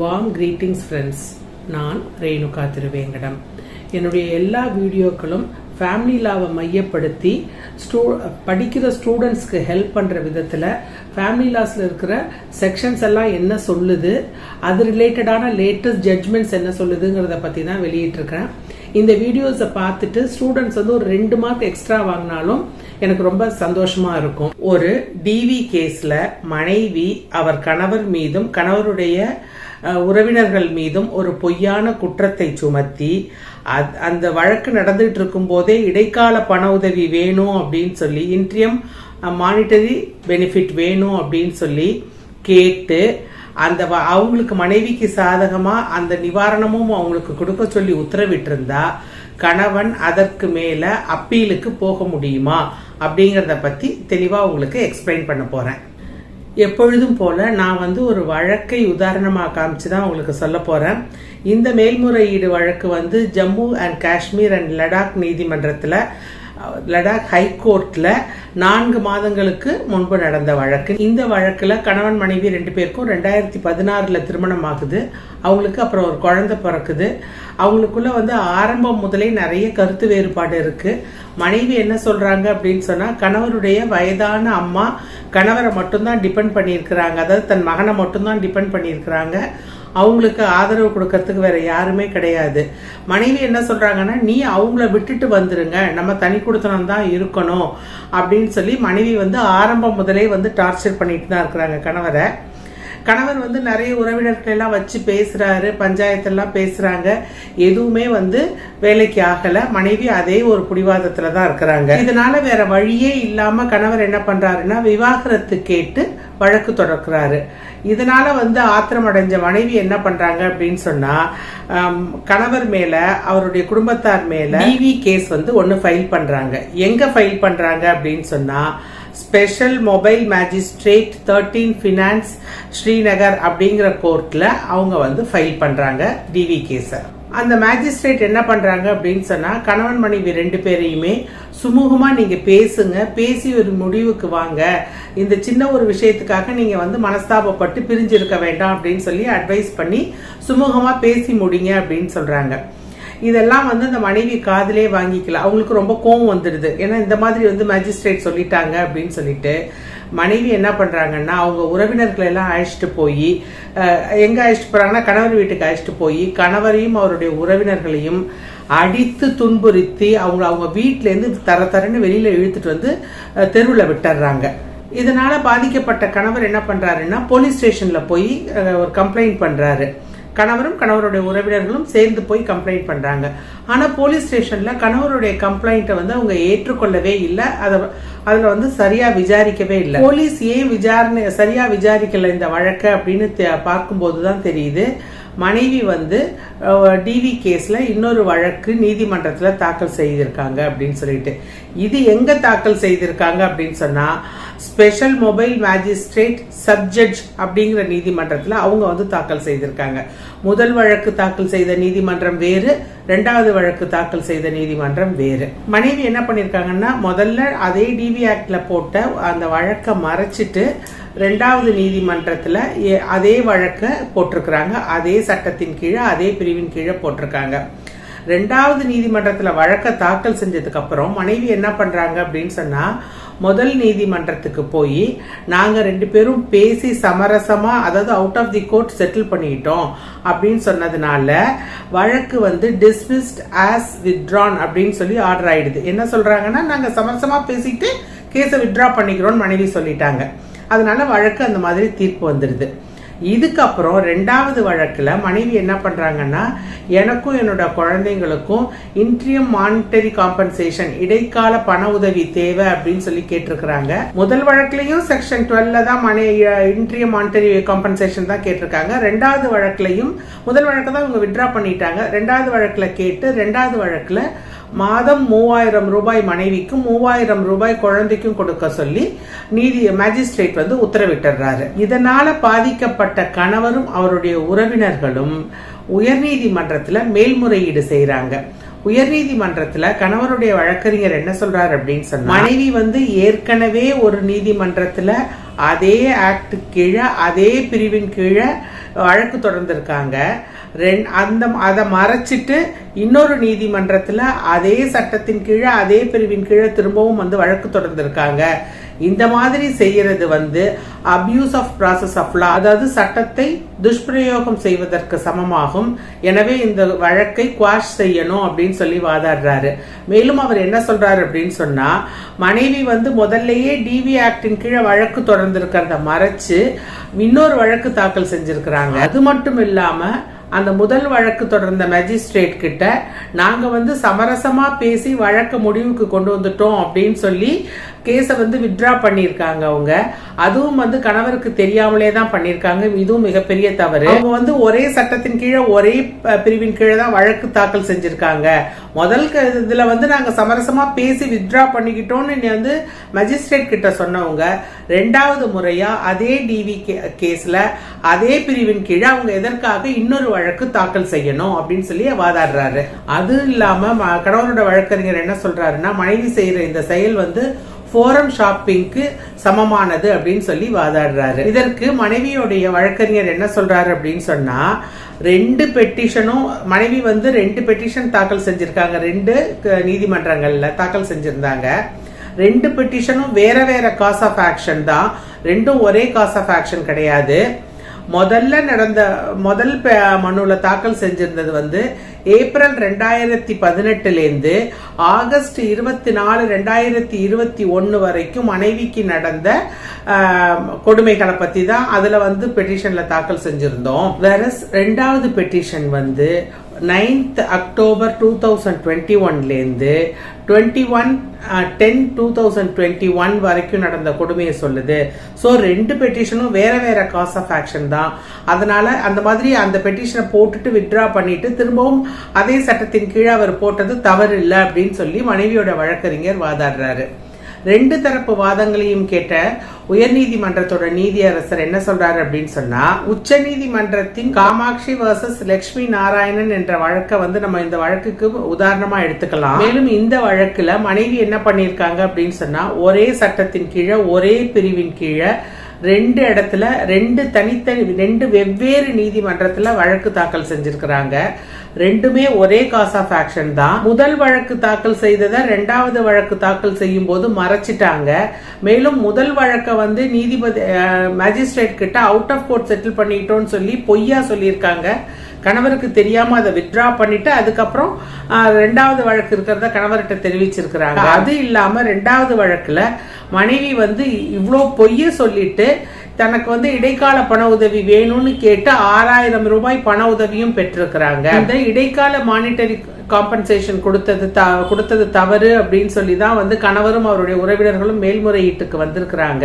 Warm greetings friends நான் ரேணுகா திருவேங்கடம். என்னுடைய எல்லா வீடியோக்களும் ஃபேமிலி லாவை மையப்படுத்தி ஸ்டூ படிக்கிற ஸ்டூடெண்ட்ஸ்க்கு ஹெல்ப் பண்ணுற விதத்தில் ஃபேமிலி லாஸில் இருக்கிற செக்ஷன்ஸ் எல்லாம் என்ன சொல்லுது அது ரிலேட்டடான லேட்டஸ்ட் ஜட்ஜ்மெண்ட்ஸ் என்ன சொல்லுதுங்கிறத பற்றி தான் வெளியிட்டிருக்கிறேன். இந்த வீடியோஸை பார்த்துட்டு ஸ்டூடெண்ட்ஸ் வந்து ஒரு ரெண்டு மார்க் எக்ஸ்ட்ரா வாங்கினாலும் எனக்கு ரொம்ப சந்தோஷமா இருக்கும். ஒரு டிவி கேஸ்ல மனைவி அவர் கணவர் மீதும் கணவருடைய உறவினர்கள் மீதும் ஒரு பொய்யான குற்றத்தை சுமத்தி அந்த வழக்கு நடந்துட்டு இருக்கும் போதே இடைக்கால பண உதவி வேணும் அப்படின்னு சொல்லி இன்ட்ரியம் மானிட்டரி பெனிஃபிட் வேணும் அப்படின்னு சொல்லி கேட்டு அந்த வ- அவங்களுக்கு மனைவிக்கு சாதகமாக அந்த நிவாரணமும் அவங்களுக்கு கொடுக்க சொல்லி உத்தரவிட்டிருந்தா கணவன் அதற்கு மேலே அப்பீலுக்கு போக முடியுமா அப்படிங்கிறத பற்றி தெளிவாக உங்களுக்கு எக்ஸ்பிளைன் பண்ண போகிறேன் எப்பொழுதும் போல நான் வந்து ஒரு வழக்கை உதாரணமாக காமிச்சு தான் உங்களுக்கு சொல்ல போகிறேன் இந்த மேல்முறையீடு வழக்கு வந்து ஜம்மு அண்ட் காஷ்மீர் அண்ட் லடாக் நீதிமன்றத்தில் லடாக் ஹைகோர்ட்டில் நான்கு மாதங்களுக்கு முன்பு நடந்த வழக்கு. இந்த வழக்கில் கணவன் மனைவி ரெண்டு பேருக்கும் ரெண்டாயிரத்தி பதினாறில் திருமணம் ஆகுது. அவங்களுக்கு அப்புறம் ஒரு குழந்தை பிறக்குது. அவங்களுக்குள்ள வந்து ஆரம்பம் முதலே நிறைய கருத்து வேறுபாடு இருக்கு. மனைவி என்ன சொல்றாங்க அப்படின்னு சொன்னா கணவருடைய வயதான அம்மா கணவரை மட்டும்தான் டிபெண்ட் பண்ணியிருக்கிறாங்க. அதாவது தன் மகனை மட்டும்தான் டிபெண்ட் பண்ணியிருக்கிறாங்க. அவங்களுக்கு ஆதரவு கொடுக்கறதுக்கு வேற யாருமே கிடையாது. மனைவி என்ன சொல்றாங்கன்னா நீ அவங்கள விட்டுட்டு வந்துருங்க. நம்ம தனி கொடுத்தனம் தான் இருக்கணும். அப்படின்னு சொல்லி மனைவி வந்து ஆரம்பம் முதலே வந்து டார்ச்சர் பண்ணிட்டு தான் இருக்கிறாங்க கணவரை. கணவர் வந்து நிறைய உறவினர்களெல்லாம் வச்சு பேசுறாரு பஞ்சாயத்தெல்லாம் பேசுறாங்க. எதுவுமே வந்து வேலைக்கு ஆகல. மனைவி அதே ஒரு பிடிவாதத்துல தான் இருக்கிறாங்க. இதனால வேற வழியே இல்லாம கணவர் என்ன பண்றாருன்னா விவாகரத்து கேட்டு வழக்கு தொடர்க்கிறாரு. இதனால வந்து ஆத்திரம் அடைஞ்ச மனைவி என்ன பண்றாங்க அப்படின்னு சொன்னா ஆம், கணவர் மேல அவருடைய குடும்பத்தார் மேல டிவி கேஸ் வந்து ஒன்னு ஃபைல் பண்றாங்க. எங்க ஃபைல் பண்றாங்க அப்படின்னு சொன்னா special mobile magistrate thirteen finance Srinagar அப்படிங்கிற கோர்ட்ல அவங்க வந்து ஃபைல் பண்றாங்க டிவி கேஸை. அந்த மேஜிஸ்ட்ரேட் என்ன பண்ணுறாங்க அப்படின்னு சொன்னால் கணவன் மனைவி ரெண்டு பேரையுமே சுமூகமாக நீங்கள் பேசுங்க பேசி ஒரு முடிவுக்கு வாங்க. இந்த சின்ன ஒரு விஷயத்துக்காக நீங்கள் வந்து மனஸ்தாபப்பட்டு பிரிஞ்சிருக்க வேண்டாம் அப்படின்னு சொல்லி அட்வைஸ் பண்ணி சுமூகமாக பேசி முடிங்க அப்படின்னு சொல்கிறாங்க இதெல்லாம் வந்து அந்த மனைவி காதலே வாங்கிக்கல. அவங்களுக்கு ரொம்ப கோவம் வந்துடுது. ஏன்னா இந்த மாதிரி வந்து மேஜிஸ்ட்ரேட் சொல்லிட்டாங்க அப்படின்னு சொல்லிட்டு மனைவி என்ன பண்ணுறாங்கன்னா அவங்க உறவினர்களை எல்லாம் அழைச்சிட்டு போய் எங்கே அழைச்சிட்டு போகிறாங்கன்னா கணவர் வீட்டுக்கு அழைச்சிட்டு போய் கணவரையும் அவருடைய உறவினர்களையும் அடித்து துன்புறுத்தி அவங்க அவங்க வீட்டிலேருந்து தர தரன்னு வெளியில் இழுத்துட்டு வந்து தெருவில் விட்டுடுறாங்க விட்டுறாங்க பாதிக்கப்பட்ட கணவர் என்ன பண்ணுறாருன்னா போலீஸ் ஸ்டேஷனில் போய் ஒரு கம்ப்ளைண்ட் பண்ணுறாரு கணவரும் கணவருடைய உறவினர்களும் சேர்ந்து போய் கம்ப்ளைண்ட் பண்றாங்க. ஆனா போலீஸ் ஸ்டேஷன்ல கணவருடைய கம்ப்ளைண்ட்டை வந்து அவங்க ஏற்றுக்கொள்ளவே இல்லை. அதை அதுல வந்து சரியா விசாரிக்கவே இல்லை. போலீஸ் ஏன் விசாரணை சரியா விசாரிக்கல இந்த வழக்கை அப்படின்னு பார்க்கும்போது தான் தெரியுது. மனைவி வந்து டிவி கேஸில் இன்னொரு வழக்கு நீதிமன்றத்தில் தாக்கல் செய்திருக்காங்க அப்படின்னு சொல்லிட்டு. இது எங்கே தாக்கல் செய்திருக்காங்க அப்படின்னு சொன்னால் ஸ்பெஷல் மொபைல் மேஜிஸ்ட்ரேட் சப்ஜட்ஜ் அப்படிங்கிற நீதிமன்றத்தில் அவங்க வந்து தாக்கல் செய்திருக்காங்க. முதல் வழக்கு தாக்கல் செய்த நீதிமன்றம் வேறு ரெண்டாவது வழக்கு தாக்கல் செய்த நீதிமன்றம் வேறு. மனைவி என்ன பண்ணியிருக்காங்கன்னா முதல்ல அதே டிவி ஆக்டில் போட்ட அந்த வழக்கை மறைச்சிட்டு ரெண்டாவது நீதிமன்றத்தில் அதே வழக்கை போட்டிருக்கிறாங்க. அதே சட்டத்தின் கீழே அதே பிரிவின் கீழே போட்டிருக்காங்க. ரெண்டாவது நீதிமன்றத்தில் வழக்கை தாக்கல் செஞ்சதுக்கு அப்புறம் மனைவி என்ன பண்ணுறாங்க அப்படின்னு சொன்னால் முதல் நீதிமன்றத்துக்கு போய் நாங்கள் ரெண்டு பேரும் பேசி சமரசமாக அதாவது out of the court settle பண்ணிக்கிட்டோம் அப்படின்னு சொன்னதுனால வழக்கு வந்து டிஸ்மிஸ்ட் ஆஸ் வித்ட்ரான் அப்படின்னு சொல்லி ஆர்டர் ஆயிடுது. என்ன சொல்கிறாங்கன்னா நாங்கள் சமரசமாக பேசிட்டு கேஸை வித்ட்ரா பண்ணிக்கிறோம்னு மனைவி சொல்லிட்டாங்க. அதனால வழக்கு அந்த மாதிரி தீர்ப்பு வந்துடுது இதுக்கப்புறம் ரெண்டாவது வழக்கில் மனைவி என்ன பண்ணுறாங்கன்னா எனக்கும் என்னோட குழந்தைங்களுக்கும் இன்ட்ரியம் மானிட்டரி காம்பன்சேஷன் இடைக்கால பண உதவி தேவை அப்படின்னு சொல்லி கேட்டிருக்கிறாங்க. முதல் வழக்குலையும் செக்ஷன் டுவெல்ல தான் மனை இன்ட்ரியம் மானிட்டரி காம்பன்சேஷன் தான் கேட்டிருக்காங்க. ரெண்டாவது வழக்குலையும் முதல் வழக்கு தான் இவங்க வித்ட்ரா பண்ணிட்டாங்க. ரெண்டாவது வழக்கில் கேட்டு ரெண்டாவது வழக்கில் மாதம் மூவாயிரம் ரூபாய் மனைவிக்கும் மூவாயிரம் ரூபாய் குழந்தைக்கும் கொடுக்க சொல்லி நீதி மேஜிஸ்ட்ரேட் வந்து உத்தரவிட்டுறாரு இதனால பாதிக்கப்பட்ட கணவரும் அவருடைய உறவினர்களும் உயர்நீதிமன்றத்தில் மேல்முறையீடு செய்கிறாங்க உயர்நீதிமன்றத்துல கணவருடைய வழக்கறிஞர் என்ன சொல்றாரு அப்படின்னு சொன்னா மனைவி வந்து ஏற்கனவே ஒரு நீதிமன்றத்துல அதே ஆக்ட் கீழே அதே பிரிவின் கீழே வழக்கு தொடர்ந்திருக்காங்க. ரெண் அந்த அதை மறைச்சிட்டு இன்னொரு நீதிமன்றத்தில் அதே சட்டத்தின் கீழே அதே பிரிவின் கீழே திரும்பவும் வந்து வழக்கு தொடர்ந்திருக்காங்க. இந்த மாதிரி செய்யறது வந்து abuse of process of law அதாவது சட்டத்தை துஷ்பிரயோகம் செய்வதற்கு சமமாகும். எனவே இந்த வழக்கை குவாஷ் செய்யணும் அப்படின்னு சொல்லி வாதாடுறாரு. மேலும் அவர் என்ன சொல்றாரு அப்படின்னு சொன்னா மனைவி வந்து முதல்லயே டிவி ஆக்டின் கீழே வழக்கு தொடர்ந்திருக்கிறத மறைச்சு இன்னொரு வழக்கு தாக்கல் செஞ்சிருக்கிறாங்க. அது மட்டும் இல்லாம அந்த முதல் வழக்கு தொடர்ந்த மேஜிஸ்ட்ரேட் கிட்ட நாங்க வந்து சமரசமா பேசி வழக்கு முடிவுக்கு கொண்டு வந்துட்டோம் அப்படின்னு சொல்லி கேஸை வந்து வித்ட்ரா பண்ணியிருக்காங்க அவங்க. அதுவும் வந்து கணவருக்கு தெரியாமலே தான் பண்ணியிருக்காங்க. இதுவும் மிகப்பெரிய தவறு. அவங்க வந்து ஒரே சட்டத்தின் கீழே ஒரே பிரிவின் கீழே தான் வழக்கு தாக்கல் செஞ்சிருக்காங்க. முதல் இதில் வந்து நாங்கள் சமரசமாக பேசி வித்ட்ரா பண்ணிக்கிட்டோம்னு வந்து மஜிஸ்ட்ரேட் கிட்ட சொன்னவங்க ரெண்டாவது முறையாக அதே டிவி கேஸில் அதே பிரிவின் கீழே அவங்க எதற்காக இன்னொரு வழக்கு வழக்கு தாக்கல் செய்யணும் அப்படின்னு சொல்லி வாதாடுறாரு. அது இல்லாம கணவனோட வழக்கறிஞர் என்ன சொல்றாருன்னா மனைவி செய்யற இந்த செயல் வந்து ஃபோரம் ஷாப்பிங்க்கு சமமானது அப்படின்னு சொல்லி வாதாடுறாரு. இதற்கு மனைவியுடைய வழக்கறிஞர் என்ன சொல்றாரு அப்படின்னு சொன்னா ரெண்டு பெட்டிஷனும் மனைவி வந்து ரெண்டு பெட்டிஷன் தாக்கல் செஞ்சிருக்காங்க. ரெண்டு க- நீதிமன்றங்கள்ல தாக்கல் செஞ்சிருந்தாங்க. ரெண்டு பெட்டிஷனும் வேற வேற காஸ் ஆஃப் ஆக்ஷன் தான். ரெண்டும் ஒரே காஸ் ஆஃப் ஆக்ஷன் கிடையாது. முதல்ல நடந்த முதல் மனுவில் தாக்கல் செஞ்சிருந்தது வந்து ஏப்ரல் ரெண்டாயிரத்தி பதினெட்டுலேருந்து ஆகஸ்ட் இருபத்தி நாலு ரெண்டாயிரத்தி இருபத்தி ஒன்று வரைக்கும் மனைவிக்கு நடந்த கொடுமைகளை பற்றி தான் அதில் வந்து பெட்டிஷனில் தாக்கல் செஞ்சுருந்தோம். வேறஸ் ரெண்டாவது பெட்டிஷன் வந்து ninth October two thousand twenty ஒன்லேருந்து twenty one ten two thousand twenty one வரைக்கும் நடந்த கொடுமையை சொல்லுது. ஸோ ரெண்டு பெட்டிஷனும் வேற வேற காஸ் ஆஃப் ஆக்ஷன் தான். அதனால அந்த மாதிரி அந்த பெட்டிஷனை போட்டுட்டு வித்ட்ரா பண்ணிட்டு திரும்பவும் அதே சட்டத்தின் கீழே அவர் போட்டது தவறு இல்லை அப்படின்னு சொல்லி மனைவியோட வழக்கறிஞர் வாதாடுறாரு. ரெண்டு தரப்பு வாதங்களையும் கேட்ட உயர்நீதிமன்றத்தோட நீதியரசர் என்ன சொல்றாரு அப்படின்னு சொன்னா உச்ச நீதிமன்றத்தின் காமாட்சி வர்சஸ் லட்சுமி நாராயணன் என்ற வழக்கை வந்து நம்ம இந்த வழக்குக்கு உதாரணமா எடுத்துக்கலாம். மேலும் இந்த வழக்குல மனைவி என்ன பண்ணியிருக்காங்க அப்படின்னு சொன்னா ஒரே சட்டத்தின் கீழே ஒரே பிரிவின் கீழே ரெண்டு இடத்துல ரெண்டு தனித்தனி ரெண்டு வெவ்வேறு நீதிமன்றத்தில் வழக்கு தாக்கல் செஞ்சிருக்கிறாங்க. ரெண்டுமே ஒரே காஸ் ஆஃப் ஆக்ஷன் தான். முதல் வழக்கு தாக்கல் செய்ததை ரெண்டாவது வழக்கு தாக்கல் செய்யும் போது மறைச்சிட்டாங்க. மேலும் முதல் வழக்கை வந்து நீதிபதி மேஜிஸ்ட்ரேட் கிட்ட அவுட் ஆஃப் கோர்ட் செட்டில் பண்ணிட்டோம்னு சொல்லி பொய்யா சொல்லியிருக்காங்க. கணவருக்கு தெரியாம அதை வித்ட்ரா பண்ணிட்டு அதுக்கப்புறம் ரெண்டாவது வழக்கு இருக்கிறத கணவர்கிட்ட தெரிவிச்சிருக்கிறாங்க. அது இல்லாம ரெண்டாவது வழக்குல மனைவி வந்து இவ்வளோ பொய்ய சொல்லிட்டு தனக்கு வந்து இடைக்கால பண உதவி வேணும்னு கேட்டு ஆறாயிரம் ரூபாய் பண உதவியும் பெற்றிருக்கிறாங்க. அந்த இடைக்கால மானிட்டரி காம்பன்சேஷன் கொடுத்தது த- கொடுத்தது தவறு அப்படின்னு சொல்லி தான் வந்து கணவரும் அவருடைய உறவினர்களும் மேல்முறையீட்டுக்கு வந்திருக்கிறாங்க.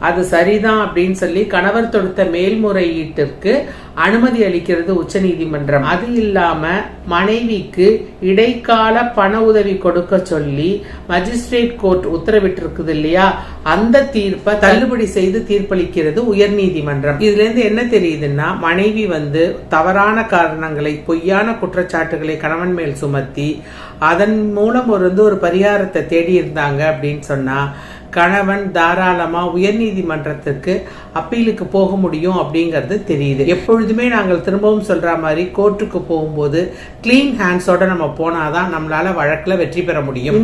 அது சரிதான் அப்படின்னு சொல்லி கணவர் தொடுத்த மேல்முறையீட்டிற்கு அனுமதி அளிக்கிறது உச்சநீதிமன்றம். அது இல்லாம மனைவிக்கு இடைக்கால பண உதவி கொடுக்க சொல்லி மஜிஸ்ட்ரேட் கோர்ட் உத்தரவிட்டிருக்குது இல்லையா? அந்த தீர்ப்பை தள்ளுபடி செய்து தீர்ப்பளிக்கிறது உயர்நீதிமன்றம். இதுல இருந்து என்ன தெரியுதுன்னா மனைவி வந்து தவறான காரணங்களை பொய்யான குற்றச்சாட்டுகளை கணவன் மேல் சுமத்தி அதன் மூலம் ஒரு வந்து ஒரு பரிகாரத்தை தேடி இருந்தாங்க அப்படின்னு சொன்னா கணவன் தாராளமா உயர்நீதிமன்றத்திற்கு அப்பீலுக்கு போக முடியும் அப்படிங்கிறது தெரியுது. எப்பொழுதுமே நாங்கள் திரும்பவும் சொல்ற மாதிரி கோர்ட்டுக்கு போகும்போது கிளீன் ஹேண்ட்ஸோட நம்ம போனாதான் நம்மளால வழக்குல வெற்றி பெற முடியும்.